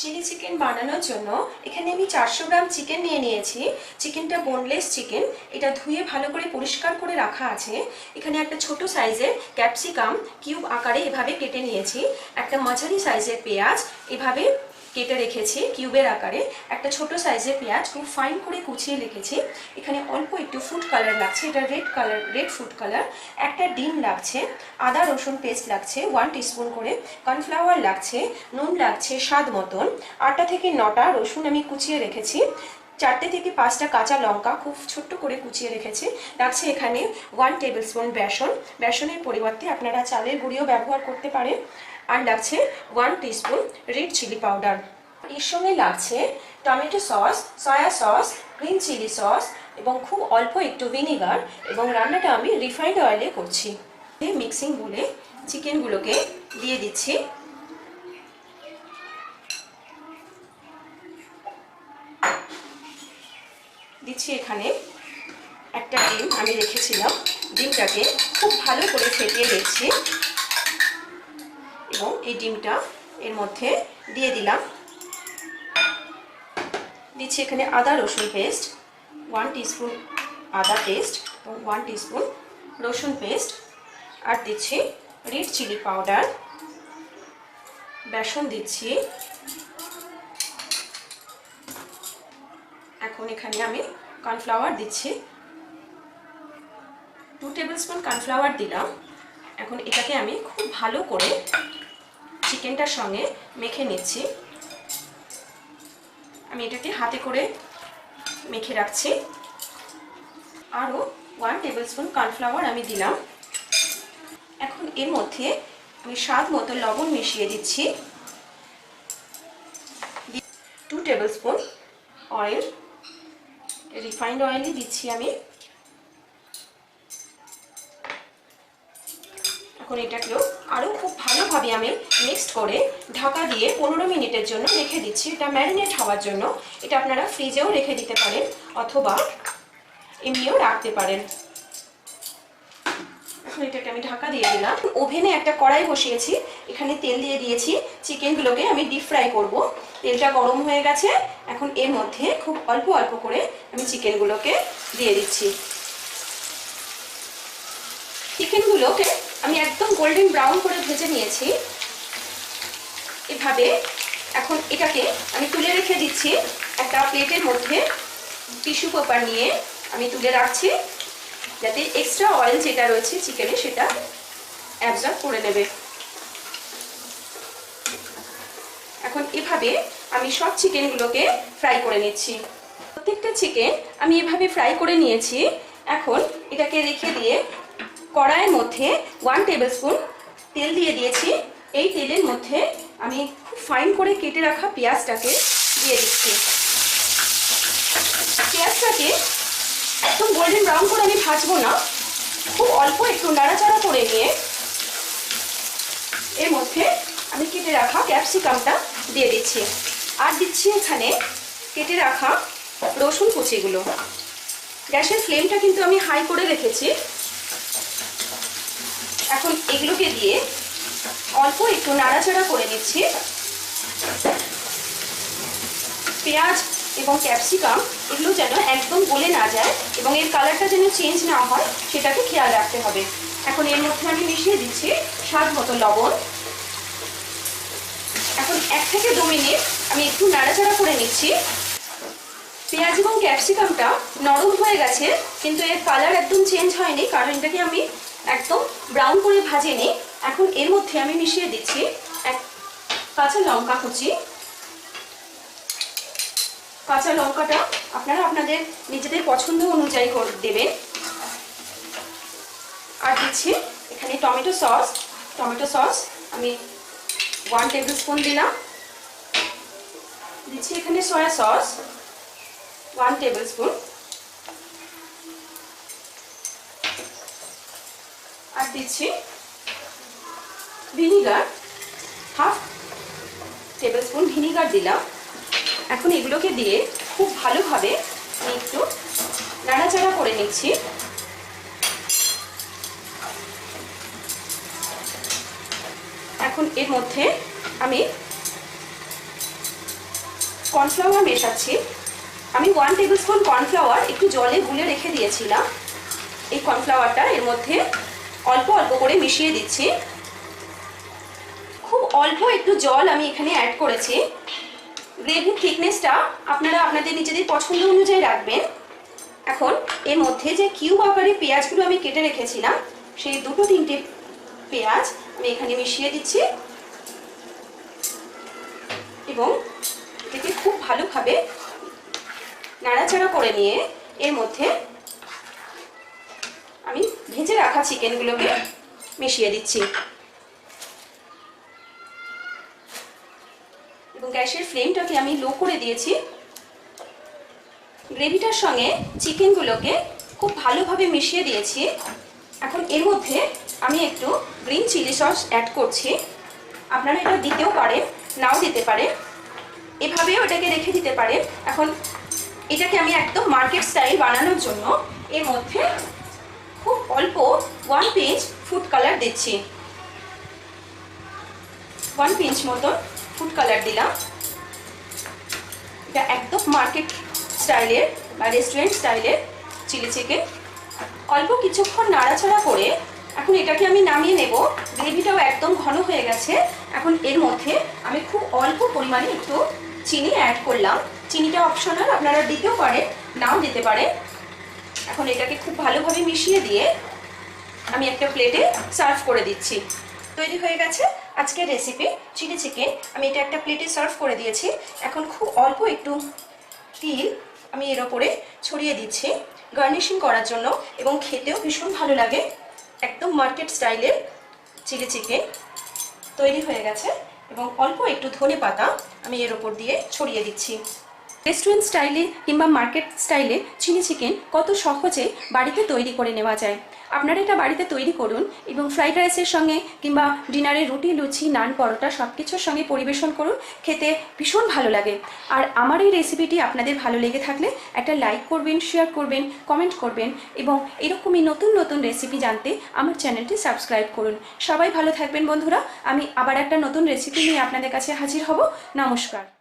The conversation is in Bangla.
চিলি চিকেন বানানোর জন্য এখানে আমি চারশো গ্রাম চিকেন নিয়ে নিয়েছি। চিকেনটা বোনলেস চিকেন এটা ধুয়ে ভালো করে পরিষ্কার করে রাখা আছে। এখানে একটা ছোট সাইজের ক্যাপসিকাম কিউব আকারে এভাবে কেটে নিয়েছি। একটা মাঝারি সাইজের পেঁয়াজ এভাবে কেটে রেখেছি, কিউবের আকারে। একটা ছোট সাইজের পেঁয়াজ খুব ফাইন করে কুচিয়ে রেখেছি। এখানে অল্প একটু ফুড কালার লাগছে, এটা red colour red food colour একটা ডিম লাগছে, আদা রসুন পেস্ট লাগছে ওয়ান টিস্পুন করে। কর্নফ্লাওয়ার লাগছে, নুন লাগছে, স্বাদ মতন। আটটা থেকে নটা রসুন আমি কুচিয়ে রেখেছি। চারটে থেকে পাঁচটা কাঁচা লঙ্কা খুব ছোট্ট করে কুচিয়ে রেখেছি। লাগছে এখানে ওয়ান টেবিল স্পুন বেসন। বেসনের পরিবর্তে আপনারা চালের গুঁড়িও ব্যবহার করতে পারেন। আর লাগছে one teaspoon red chilli powder এর সঙ্গে লাগছে tomato sauce soya sauce green chilli sauce এবং খুব অল্প একটু ভিনিগার এবং রান্নাটা আমি রিফাইন্ড অয়েলে করছি। মিক্সিং বলে চিকেনগুলোকে দিয়ে দিচ্ছি। দিচ্ছি এখানে একটা ডিম, আমি রেখেছিলাম। ডিমটাকে খুব ভালো করে ফেটিয়ে দিচ্ছি এই ডিমটা এর মধ্যে দিয়ে দিলাম। দিচ্ছি এখানে আদা রসুন পেস্ট ওয়ান টিস্পুন আদা পেস্ট এবং ওয়ান টিস্পুন রসুন পেস্ট। আর দিচ্ছি রেড চিলি পাউডার বেসন দিচ্ছি। এখন এখানে আমি কর্নফ্লাওয়ার দিচ্ছি। টু টেবিল স্পুন কর্নফ্লাওয়ার দিলাম। এখন এটাকে আমি খুব ভালো করে চিকেনটার সঙ্গে মেখে নিচ্ছি। আমি এটাকে হাতে করে মেখে রাখছি। আরও ওয়ান টেবিল স্পুন কর্নফ্লাওয়ার আমি দিলাম। এখন এর মধ্যে আমি স্বাদ মতো লবণ মিশিয়ে দিচ্ছি। Two tablespoon oil refined অয়েলই দিচ্ছি আমি। এখন এটাকেও আরও খুব ভালোভাবে আমি মিক্সড করে ঢাকা দিয়ে পনেরো মিনিটের জন্য রেখে দিচ্ছি। এটা ম্যারিনেট হওয়ার জন্য। এটা আপনারা ফ্রিজেও রেখে দিতে পারেন অথবা এমনিও রাখতে পারেন। এটাকে আমি ঢাকা দিয়ে দিলাম। ওভেনে একটা কড়াই বসিয়েছি। এখানে তেল দিয়ে দিয়েছি। চিকেনগুলোকে আমি ডিপ ফ্রাই করব। তেলটা গরম হয়ে গেছে। এখন এর মধ্যে খুব অল্প অল্প করে আমি চিকেনগুলোকে দিয়ে দিচ্ছি। চিকেনগুলোকে আমি একদম গোল্ডেন ব্রাউন করে ভেজে নিয়েছি। এভাবে এখন এটাকে আমি তুলে রেখে দিচ্ছি একটা প্লেটের মধ্যে। টিস্যু পেপার নিয়ে আমি তুলে রাখছি, যাতে এক্সট্রা অয়েল যেটা রয়েছে চিকেনে সেটা অ্যাবজর্ব করে নেবে। এখন এভাবে আমি সব চিকেনগুলোকে ফ্রাই করে নিচ্ছি। প্রত্যেকটা চিকেন আমি এভাবে ফ্রাই করে নিয়েছি। এখন এটাকে রেখে দিয়ে কড়াইয়ের মধ্যে ওয়ান টেবিল স্পুন তেল দিয়ে দিয়েছি। এই তেলের মধ্যে আমি ফাইন করে কেটে রাখা পেঁয়াজটাকে দিয়ে দিচ্ছি। পেঁয়াজটাকে একদম গোল্ডেন ব্রাউন করে আমি ভাজবো না। খুব অল্প একটু নাড়াচাড়া করে নিয়ে এর মধ্যে আমি কেটে রাখা ক্যাপসিকামটা দিয়ে দিচ্ছি। আর দিচ্ছি এখানে কেটে রাখা রসুন কুচিগুলো। গ্যাসের ফ্লেমটা কিন্তু আমি হাই করে রেখেছি। এখন এগুলোকে দিয়ে অল্প একটু নাড়াচাড়া করে নিচ্ছি। পেঁয়াজ এবং ক্যাপসিকাম, এগুলো যেন একদম গলে না যায় এবং এর কালারটা যেন চেঞ্জ না হয়, সেটাকে খেয়াল রাখতে হবে। এখন এর মধ্যে আমি মিশিয়ে দিচ্ছি স্বাদ মতো লবণ। এখন এক থেকে দু মিনিট আমি একটু নাড়াচাড়া করে নিচ্ছি। পেঁয়াজ এবং ক্যাপসিকামটা নরম হয়ে গেছে, কিন্তু এর কালার একদম চেঞ্জ হয়নি, কারণ এটাকে আমি একদম ব্রাউন করে ভাজিনি এখন এর মধ্যে আমি মিশিয়ে দিচ্ছি এক কাঁচা লঙ্কা কুচি। কাঁচা লঙ্কাটা আপনারা আপনাদের নিজেদের পছন্দ অনুযায়ী দেবেন। আর দিচ্ছি এখানে টমেটো সস। টমেটো সস আমি ওয়ান টেবিল স্পুন দিলাম। দিচ্ছি এখানে soya sauce one tablespoon আর দিচ্ছি vinegar, half tablespoon vinegar দিলাম। এখন এগুলোকে দিয়ে খুব ভালোভাবে আমি একটু নাড়াচাড়া করে নিচ্ছি। এখন এর মধ্যে আমি কর্নফ্লাওয়ার মেশাচ্ছি। আমি ওয়ান টেবিল স্পুন কর্নফ্লাওয়ার একটু জলে গুলে রেখে দিয়েছিলাম। এই কর্নফ্লাওয়ারটা এর মধ্যে অল্প অল্প করে মিশিয়ে দিচ্ছি। খুব অল্প একটু জল আমি এখানে অ্যাড করেছি। গ্রেভির থিকনেসটা আপনারা আপনাদের নিজেদের পছন্দ অনুযায়ী রাখবেন। এখন এর মধ্যে যে কিউব আকারে পেঁয়াজগুলো আমি কেটে রেখেছিলাম, সেই দুটো তিনটে পেঁয়াজ আমি এখানে মিশিয়ে দিচ্ছি। এবং এটাকে খুব ভালোভাবে নাড়াচাড়া করে নিয়ে এর মধ্যে আমি ভেজে রাখা চিকেনগুলোকে মিশিয়ে দিচ্ছি। এবং গ্যাসের ফ্লেমটাকে আমি লো করে দিয়েছি। গ্রেভিটার সঙ্গে চিকেনগুলোকে খুব ভালোভাবে মিশিয়ে দিয়েছি। এখন এর মধ্যে আমি একটু গ্রিন চিলি সস অ্যাড করছি। আপনারা এটা দিতেও পারেন, নাও দিতে পারেন। এভাবেও এটাকে রেখে দিতে পারেন। এখন এটাকে আমি একদম মার্কেট স্টাইল বানানোর জন্য এর মধ্যে অল্প ওয়ান পিঞ্চ ফুড কালার দিচ্ছি। ওয়ান পিঞ্চ মতন ফুড কালার দিলাম। এটা একদম মার্কেট স্টাইলের বা রেস্টুরেন্ট স্টাইলের চিলি চিকেন অল্প কিছুক্ষণ নাড়াচাড়া করে এখন এটাকে আমি নামিয়ে নেব। গ্রেভিটাও একদম ঘন হয়ে গেছে। এখন এর মধ্যে আমি খুব অল্প পরিমাণে একটু চিনি অ্যাড করলাম। চিনিটা অপশনাল আপনারা দিতেও পারেন, নাও দিতে পারেন। এখন এটাকে খুব ভালোভাবে মিশিয়ে দিয়ে আমি একটা প্লেটে সার্ভ করে দিচ্ছি। তৈরি হয়ে গেছে আজকের রেসিপি চিলি চিকেন। আমি এটা একটা প্লেটে সার্ভ করে দিয়েছি। এখন খুব অল্প একটু তিল আমি এর ওপরে ছড়িয়ে দিচ্ছি গার্নিশিং করার জন্য এবং খেতেও ভীষণ ভালো লাগে। একদম মার্কেট স্টাইলের চিলি চিকেন তৈরি হয়ে গেছে এবং অল্প একটু ধনে পাতা আমি এর ওপর দিয়ে ছড়িয়ে দিচ্ছি। রেস্টুরেন্ট স্টাইলে কিংবা মার্কেট স্টাইলে চিলি চিকেন কত সহজে বাড়িতে তৈরি করে নেওয়া যায়। আপনারা এটা বাড়িতে তৈরি করুন এবং ফ্রাইড রাইসের সঙ্গে কিংবা ডিনারে রুটি, লুচি, নান, পরোটা সব কিছুর সঙ্গে পরিবেশন করুন, খেতে ভীষণ ভালো লাগে। আর আমার এই রেসিপিটি আপনাদের ভালো লেগে থাকলে একটা লাইক করবেন, শেয়ার করবেন, কমেন্ট করবেন এবং এরকমই নতুন নতুন রেসিপি জানতে আমার চ্যানেলটি সাবস্ক্রাইব করুন। সবাই ভালো থাকবেন বন্ধুরা, আমি আবার একটা নতুন রেসিপি নিয়ে আপনাদের কাছে হাজির হব। নমস্কার।